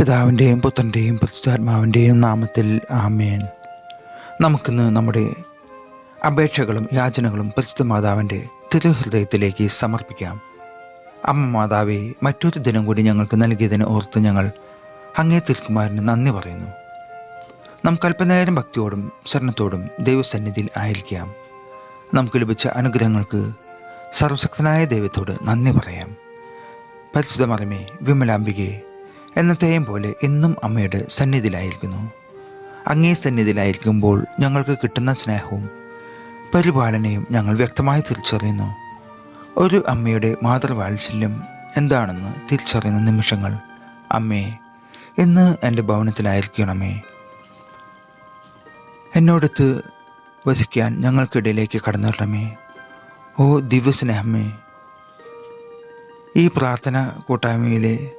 പിതാവിന്റെയും പുത്രന്റെയും പരിശുദ്ധാത്മാവിന്റെയും നാമത്തിൽ ആമേൻ. നമുക്കിന്ന് നമ്മുടെ അപേക്ഷകളും യാചനകളും പരിശുദ്ധ മാതാവിന്റെ തിരുഹൃദയത്തിലേക്ക് സമർപ്പിക്കാം. അമ്മ മാതാവെ മറ്റൊരു ദിനം കൂടി ഞങ്ങൾക്ക് നൽകിയതിന് ഓർത്ത് ഞങ്ങൾ അങ്ങേ തിരുക്കുമാരന് നന്ദി പറയുന്നു. നമുക്ക് അല്പനേരം ഭക്തിയോടും ശരണത്തോടും ദൈവസന്നിധിയിൽ ആയിരിക്കാം. നമുക്ക് ലഭിച്ച അനുഗ്രഹങ്ങൾക്ക് സർവശക്തനായ ദൈവത്തോട് നന്ദി പറയാം. പരിശുദ്ധ മറമേ വിമലാംബികെ എന്നത്തെയും പോലെ എന്നും അമ്മയുടെ സന്നിധിയിലായിരിക്കുന്നു. അങ്ങേ സന്നിധിയിലായിരിക്കുമ്പോൾ ഞങ്ങൾക്ക് കിട്ടുന്ന സ്നേഹവും പരിപാലനയും ഞങ്ങൾ വ്യക്തമായി തിരിച്ചറിയുന്നു. ഒരു അമ്മയുടെ മാതൃവാത്സല്യം എന്താണെന്ന് തിരിച്ചറിയുന്ന നിമിഷങ്ങൾ അമ്മേ ഇന്ന് എന്റെ ഭവനത്തിലായിരിക്കണമേ. എന്നോടൊത്ത് വസിക്കാൻ ഞങ്ങൾക്കിടയിലേക്ക് കടന്നു വരണമേ ഓ ദിവ്യസ്നേഹമേ. ഈ പ്രാർത്ഥന കൂട്ടായ്മയിലെ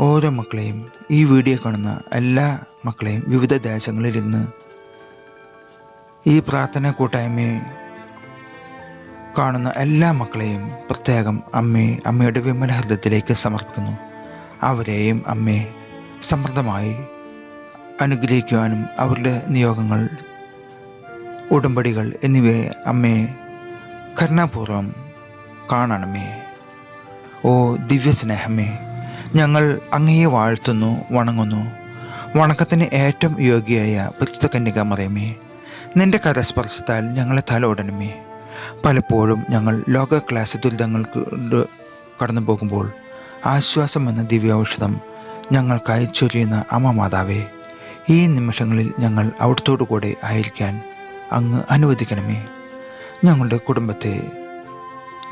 ഓരോ മക്കളെയും ഈ വീഡിയോ കാണുന്ന എല്ലാ മക്കളെയും വിവിധ ദേശങ്ങളിലിരുന്ന് ഈ പ്രാർത്ഥന കൂട്ടായ്മയെ കാണുന്ന എല്ലാ മക്കളെയും പ്രത്യേകം അമ്മയെ അമ്മയുടെ വിമല ഹൃദയത്തിലേക്ക് സമർപ്പിക്കുന്നു. അവരെയും അമ്മയെ സമൃദ്ധമായി അനുഗ്രഹിക്കുവാനും അവരുടെ നിയോഗങ്ങൾ ഉടമ്പടികൾ എന്നിവയെ അമ്മയെ കരുണാപൂർവം കാണണമേ. ഓ ദിവ്യസ്നേഹമേ ഞങ്ങൾ അങ്ങയെ വാഴ്ത്തുന്നു വണങ്ങുന്നു. വണക്കത്തിന് ഏറ്റവും യോഗ്യയായ പരിശുദ്ധ കന്യക മറിയമേ നിന്റെ കരസ്പർശത്താൽ ഞങ്ങളെ തലോടണമേ പലപ്പോഴും ഞങ്ങൾ ലോക ക്ലാസ് ദുരിതങ്ങൾക്ക് കടന്നു പോകുമ്പോൾ ആശ്വാസം എന്ന ദിവ്യൌഷധം ഞങ്ങൾക്കായി ചൊരിയുന്ന അമ്മ മാതാവേ ഈ നിമിഷങ്ങളിൽ ഞങ്ങൾ അവിടത്തോടു കൂടെ ആയിരിക്കാൻ അങ്ങ് അനുവദിക്കണമേ. ഞങ്ങളുടെ കുടുംബത്തെ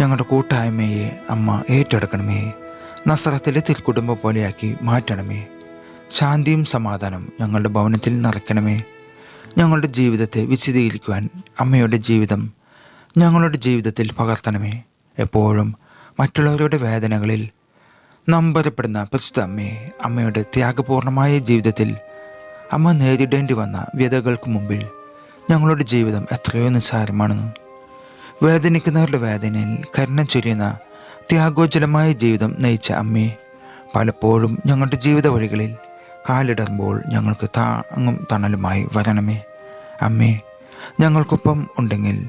ഞങ്ങളുടെ കൂട്ടായ്മയെ അമ്മ ഏറ്റെടുക്കണമേ. നസറത്തിലെ തിരുക്കുടുംബം പോലെയാക്കി മാറ്റണമേ. ശാന്തിയും സമാധാനം ഞങ്ങളുടെ ഭവനത്തിൽ നിറയ്ക്കണമേ ഞങ്ങളുടെ ജീവിതത്തെ വിശദീകരിക്കുവാൻ അമ്മയുടെ ജീവിതം ഞങ്ങളുടെ ജീവിതത്തിൽ പകർത്തണമേ. എപ്പോഴും മറ്റുള്ളവരുടെ വേദനകളിൽ നമ്പരപ്പെടുന്ന പരിശുദ്ധ അമ്മയെ അമ്മയുടെ ത്യാഗപൂർണമായ ജീവിതത്തിൽ അമ്മ നേരിടേണ്ടി വന്ന വ്യതകൾക്ക് മുമ്പിൽ ഞങ്ങളുടെ ജീവിതം എത്രയോ നിസ്സാരമാണെന്നും വേദനിക്കുന്നവരുടെ വേദനയിൽ കരുണ ചൊരിയുന്ന ത്യാഗോജ്വലമായ ജീവിതം നയിച്ച അമ്മേ പലപ്പോഴും ഞങ്ങളുടെ ജീവിത വഴികളിൽ കാലിടുമ്പോൾ ഞങ്ങൾക്ക് താങ്ങും തണലുമായി വരണമേ. അമ്മേ ഞങ്ങൾക്കൊപ്പം ഉണ്ടെങ്കിൽ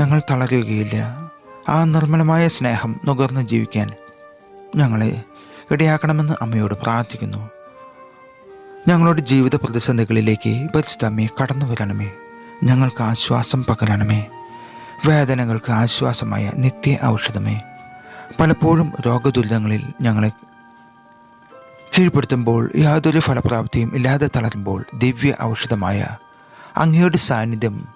ഞങ്ങൾ തളരുകയില്ല. ആ നിർമ്മലമായ സ്നേഹം നുകർന്ന് ജീവിക്കാൻ ഞങ്ങളെ ഇടയാക്കണമെന്ന് അമ്മയോട് പ്രാർത്ഥിക്കുന്നു. ഞങ്ങളുടെ ജീവിത പ്രതിസന്ധികളിലേക്ക് പരിസ്ഥിതി അമ്മയെ കടന്നു വരണമേ. ഞങ്ങൾക്ക് ആശ്വാസം പകരണമേ. വേദനകൾക്ക് ആശ്വാസമായ നിത്യ ഔഷധമേ. പലപ്പോഴും രോഗദുരിതങ്ങളിൽ ഞങ്ങളെ കീഴ്പ്പെടുത്തുമ്പോൾ യാതൊരു ഫലപ്രാപ്തിയും ഇല്ലാതെ തളരുമ്പോൾ ദിവ്യ ഔഷധമായ അങ്ങയുടെ സാന്നിധ്യം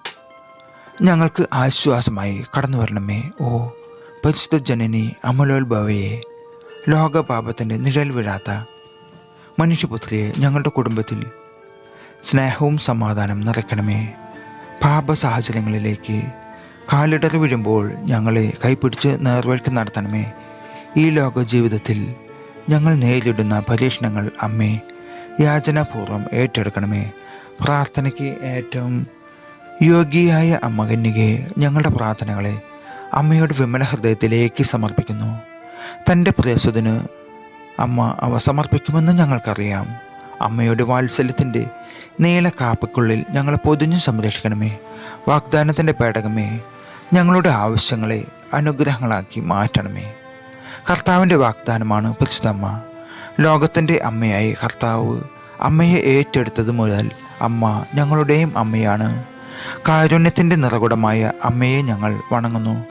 ഞങ്ങൾക്ക് ആശ്വാസമായി കടന്നു വരണമേ ഓ പരിശുദ്ധ ജനനി അമലോത്ഭവയെ ലോകപാപത്തിന്റെ നിഴൽ വീഴാത്ത മനുഷ്യപുത്രിയെ ഞങ്ങളുടെ കുടുംബത്തിൽ സ്നേഹവും സമാധാനം നിറയ്ക്കണമേ. പാപ സാഹചര്യങ്ങളിലേക്ക് കാലിടറി വീഴുമ്പോൾ ഞങ്ങളെ കൈപിടിച്ച് നേർവഴിക്ക് നടത്തണമേ. ഈ ലോക ജീവിതത്തിൽ ഞങ്ങൾ നേരിടുന്ന പരീക്ഷണങ്ങൾ അമ്മേ യാചനാപൂർവം ഏറ്റെടുക്കണമേ. പ്രാർത്ഥനയ്ക്ക് ഏറ്റവും യോഗ്യയായ അമ്മ കന്യകെ ഞങ്ങളുടെ പ്രാർത്ഥനകളെ അമ്മയുടെ വിമല ഹൃദയത്തിലേക്ക് സമർപ്പിക്കുന്നു. തന്റെ പ്രദേശത്തിന് അമ്മ അവ സമർപ്പിക്കുമെന്ന് ഞങ്ങൾക്കറിയാം. അമ്മയുടെ വാത്സല്യത്തിന്റെ നീല കാപ്പയ്ക്കുള്ളിൽ ഞങ്ങളെ പൊതിഞ്ഞു സംരക്ഷിക്കണമേ. വാഗ്ദാനത്തിന്റെ പേടകമേ ഞങ്ങളുടെ ആവശ്യങ്ങളെ അനുഗ്രഹങ്ങളാക്കി മാറ്റണമേ. കർത്താവിന്റെ വാഗ്ദാനമാണ് പരിശുദ്ധമ്മ. ലോകത്തിന്റെ അമ്മയായി കർത്താവ് അമ്മയെ ഏറ്റെടുത്തത് മുതൽ അമ്മ ഞങ്ങളുടെയും അമ്മയാണ്. കാരുണ്യത്തിന്റെ നിറകുടമായ അമ്മയെ ഞങ്ങൾ വണങ്ങുന്നു.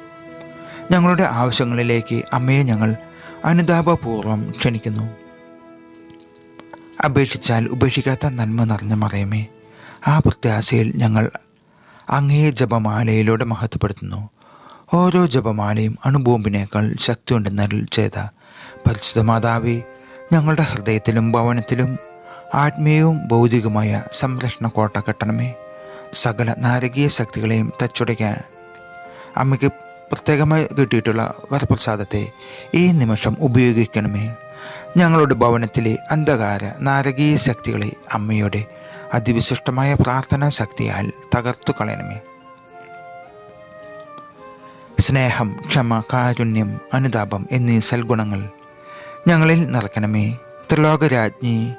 ഞങ്ങളുടെ ആവശ്യങ്ങളിലേക്ക് അമ്മയെ ഞങ്ങൾ അനുതാപപൂർവം ക്ഷണിക്കുന്നു. അപേക്ഷിച്ചാൽ ഉപേക്ഷിക്കാത്ത നന്മ നിറഞ്ഞ മറയമേ ആ പ്രത്യാശയിൽ ഞങ്ങൾ അങ്ങേ ജപമാലയിലൂടെ മഹത്വപ്പെടുത്തുന്നു. ഓരോ ജപമാലയും അണുബോംബിനേക്കാൾ ശക്തിയുണ്ടെന്നരിൽ ചെയ്ത പരിശുദ്ധ മാതാവി ഞങ്ങളുടെ ഹൃദയത്തിലും ഭവനത്തിലും ആത്മീയവും ഭൗതികമായ സംരക്ഷണ കോട്ട കെട്ടണമേ. സകല നാരകീയ ശക്തികളെയും തച്ചുടയ്ക്കാൻ അമ്മയ്ക്ക് പ്രത്യേകമായി കിട്ടിയിട്ടുള്ള വരപ്രസാദത്തെ ഈ നിമിഷം ഉപയോഗിക്കണമേ. ഞങ്ങളുടെ ഭവനത്തിലെ അന്ധകാര നാരകീയ ശക്തികളെ അമ്മയുടെ അതിവിശിഷ്ടമായ പ്രാർത്ഥനാ ശക്തിയാൽ തകർത്തു കളയണമേ സ്നേഹം ക്ഷമ കാരുണ്യം അനുതാപം എന്നീ സൽഗുണങ്ങൾ ഞങ്ങളിൽ നിറക്കണമേ ത്രിലോകരാജ്ഞി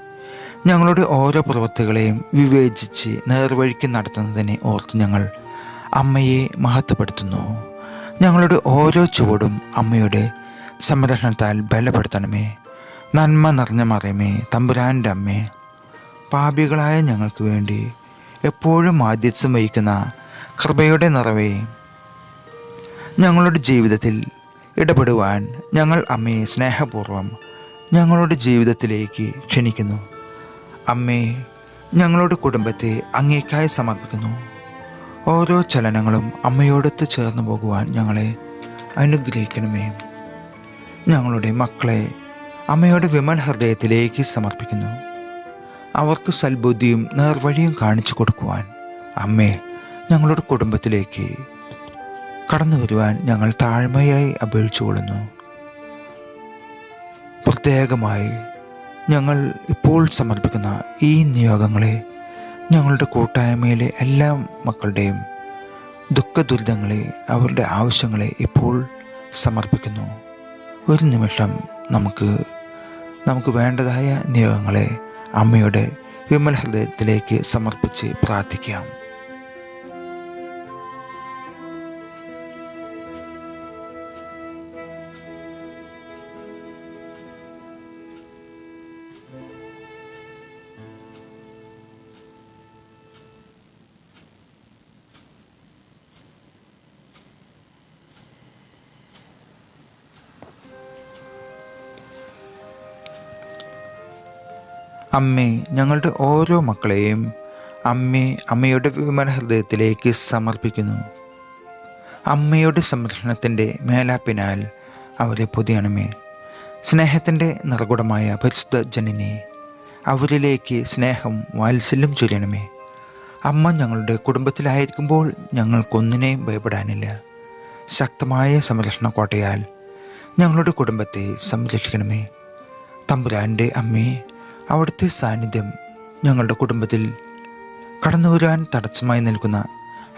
ഞങ്ങളുടെ ഓരോ പ്രവൃത്തികളെയും വിവേചിച്ച് നേർവഴിക്ക് നടത്തുന്നതിനെ ഓർത്ത് ഞങ്ങൾ അമ്മയെ മഹത്വപ്പെടുത്തുന്നു. ഞങ്ങളുടെ ഓരോ ചുവടും അമ്മയുടെ സംരക്ഷണത്താൽ ബലപ്പെടുത്തണമേ. നന്മ നിറഞ്ഞ മറിയമേ തമ്പുരാന്റെ അമ്മേ. പാപികളായ ഞങ്ങൾക്ക് വേണ്ടി എപ്പോഴും ആദ്യം വഹിക്കുന്ന കൃപയുടെ നിറവേ. ഞങ്ങളുടെ ജീവിതത്തിൽ ഇടപെടുവാൻ ഞങ്ങൾ അമ്മയെ സ്നേഹപൂർവം ഞങ്ങളുടെ ജീവിതത്തിലേക്ക് ക്ഷണിക്കുന്നു. അമ്മേ ഞങ്ങളുടെ കുടുംബത്തെ അങ്ങേക്കായി സമർപ്പിക്കുന്നു. ഓരോ ചലനങ്ങളും അമ്മയോടൊത്ത് ചേർന്ന് പോകുവാൻ ഞങ്ങളെ അനുഗ്രഹിക്കണമേ. ഞങ്ങളുടെ മക്കളെ അമ്മയുടെ വിമൽ ഹൃദയത്തിലേക്ക് സമർപ്പിക്കുന്നു. അവർക്ക് സൽബുദ്ധിയും നേർവഴിയും കാണിച്ചു കൊടുക്കുവാൻ. അമ്മേ ഞങ്ങളുടെ കുടുംബത്തിലേക്ക് കടന്നു വരുവാൻ ഞങ്ങൾ താഴ്മയായി അപേക്ഷിച്ചുകൊള്ളുന്നു പ്രത്യേകമായി ഞങ്ങൾ ഇപ്പോൾ സമർപ്പിക്കുന്ന ഈ നിയോഗങ്ങളെ ഞങ്ങളുടെ കൂട്ടായ്മയിലെ എല്ലാ മക്കളുടെയും ദുഃഖദുരിതങ്ങളെ അവരുടെ ആവശ്യങ്ങളെ ഇപ്പോൾ സമർപ്പിക്കുന്നു. ഒരു നിമിഷം നമുക്ക് നമുക്ക് വേണ്ടതായ നിയോഗങ്ങളെ അമ്മയുടെ വിമല ഹൃദയത്തിലേക്ക് സമർപ്പിച്ച് പ്രാർത്ഥിക്കാം. അമ്മേ ഞങ്ങളുടെ ഓരോ മക്കളെയും അമ്മേ അമ്മയുടെ വിമല ഹൃദയത്തിലേക്ക് സമർപ്പിക്കുന്നു. അമ്മയുടെ സംരക്ഷണത്തിന്റെ മേലാപ്പിനാൽ അവരെ പൊതിയണമേ. സ്നേഹത്തിന്റെ നിറകുടമായ പരിശുദ്ധ ജനനെ അവരിലേക്ക് സ്നേഹം വാത്സല്യം ചൊല്ലണമേ അമ്മ ഞങ്ങളുടെ കുടുംബത്തിലായിരിക്കുമ്പോൾ ഞങ്ങൾക്കൊന്നിനെയും ഭയപ്പെടാനില്ല. ശക്തമായ സംരക്ഷണ കോട്ടയാൽ ഞങ്ങളുടെ കുടുംബത്തെ സംരക്ഷിക്കണമേ. തമ്പുരാന്റെ അമ്മേ അവിടുത്തെ സാന്നിധ്യം ഞങ്ങളുടെ കുടുംബത്തിൽ കടന്നു വരുവാൻ തടസ്സമായി നിൽക്കുന്ന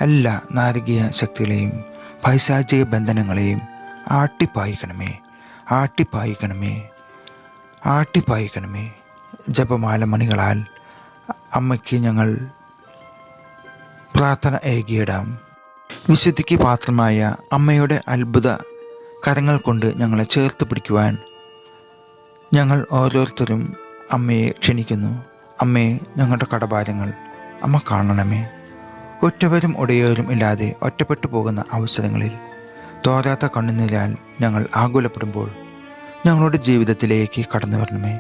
എല്ലാ നാരകീയ ശക്തികളെയും പൈശാചിക ബന്ധനങ്ങളെയും ആട്ടിപ്പായിക്കണമേ ആട്ടിപ്പായിക്കണമേ ആട്ടിപ്പായിക്കണമേ. ജപമാല മണികളാൽ അമ്മയ്ക്ക് ഞങ്ങൾ പ്രാർത്ഥന ഏകിയിടാം വിശുദ്ധിക്ക് പാത്രമായ അമ്മയുടെ അത്ഭുത കരങ്ങൾ കൊണ്ട് ഞങ്ങളെ ചേർത്ത് പിടിക്കുവാൻ ഞങ്ങൾ ഓരോരുത്തരും അമ്മയെ ക്ഷണിക്കുന്നു. അമ്മേ ഞങ്ങളുടെ കടഭാരങ്ങൾ അമ്മ കാണണമേ. ഒറ്റവരും ഒടയവരും ഇല്ലാതെ ഒറ്റപ്പെട്ടു പോകുന്ന അവസരങ്ങളിൽ തോരാത്ത കണ്ണുനീരാൽ ഞങ്ങൾ ആകുലപ്പെടുമ്പോൾ ഞങ്ങളുടെ ജീവിതത്തിലേക്ക് കടന്നു വരണമേ.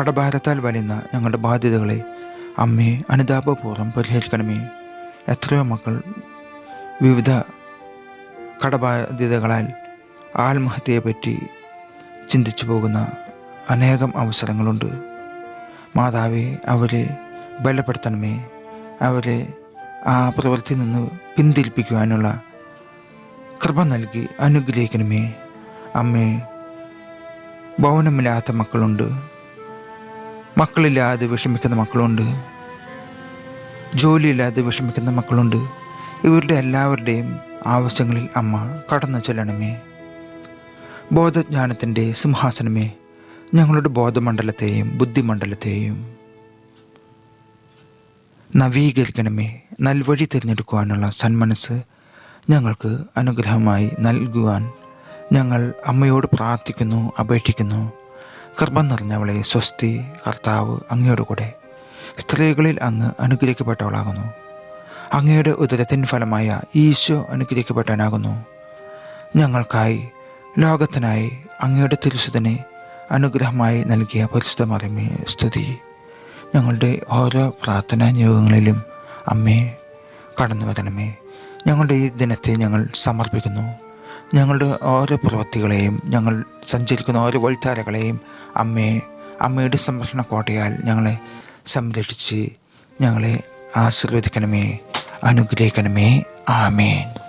കടഭാരത്താൽ വലിയുന്ന ഞങ്ങളുടെ ബാധ്യതകളെ അമ്മേ അനുതാപപൂർവം പരിഹരിക്കണമേ. എത്രയോ മക്കൾ വിവിധ കടബാധ്യതകളാൽ ആത്മഹത്യയെപ്പറ്റി ചിന്തിച്ചു പോകുന്ന അനേകം അവസരങ്ങളുണ്ട്. മാതാവെ അവരെ ബലപ്പെടുത്തണമേ. അവരെ ആ പ്രവൃത്തി നിന്ന് പിന്തിരിപ്പിക്കുവാനുള്ള കൃപ നൽകി അനുഗ്രഹിക്കണമേ. അമ്മേ ഭവനമില്ലാത്ത മക്കളുണ്ട്. മക്കളില്ലാതെ വിഷമിക്കുന്ന മക്കളുണ്ട്. ജോലിയില്ലാതെ വിഷമിക്കുന്ന മക്കളുണ്ട്. ഇവരുടെ എല്ലാവരുടെയും ആവശ്യങ്ങളിൽ അമ്മ കടന്നു ചെല്ലണമേ. ബോധജ്ഞാനത്തിന്റെ സിംഹാസനമേ. ഞങ്ങളുടെ ബോധമണ്ഡലത്തെയും ബുദ്ധിമണ്ഡലത്തെയും നവീകരിക്കണമേ. നൽവഴി തിരഞ്ഞെടുക്കുവാനുള്ള സന്മനസ് ഞങ്ങൾക്ക് അനുഗ്രഹമായി നൽകുവാൻ ഞങ്ങൾ അമ്മയോട് പ്രാർത്ഥിക്കുന്നു അപേക്ഷിക്കുന്നു. കർമ്മം നിറഞ്ഞവളെ സ്വസ്തി കർത്താവ് അങ്ങയോട് കൂടെ സ്ത്രീകളിൽ അങ്ങ് അനുഗ്രഹിക്കപ്പെട്ടവളാകുന്നു. അങ്ങയുടെ ഉദരത്തിൻ ഫലമായ ഈശോ അനുഗ്രഹിക്കപ്പെട്ടവനാകുന്നു. ഞങ്ങൾക്കായി ലോകത്തിനായി അങ്ങയുടെ തിരുസുതനെ അനുഗ്രഹമായി നൽകിയ പരിശുദ്ധ മറിമേ സ്തുതി. ഞങ്ങളുടെ ഓരോ പ്രാർത്ഥനാ നിയോഗങ്ങളിലും അമ്മേ കടന്നു വരണമേ. ഞങ്ങളുടെ ഈ ദിനത്തെ ഞങ്ങൾ സമർപ്പിക്കുന്നു. ഞങ്ങളുടെ ഓരോ പ്രവൃത്തികളെയും ഞങ്ങൾ സഞ്ചരിക്കുന്ന ഓരോ വഴിത്താരകളെയും അമ്മയെ അമ്മയുടെ സംരക്ഷണ കോട്ടയാൽ ഞങ്ങളെ സംരക്ഷിച്ച് ഞങ്ങളെ ആശീർവദിക്കണമേ അനുഗ്രഹിക്കണമേ. ആമേൻ.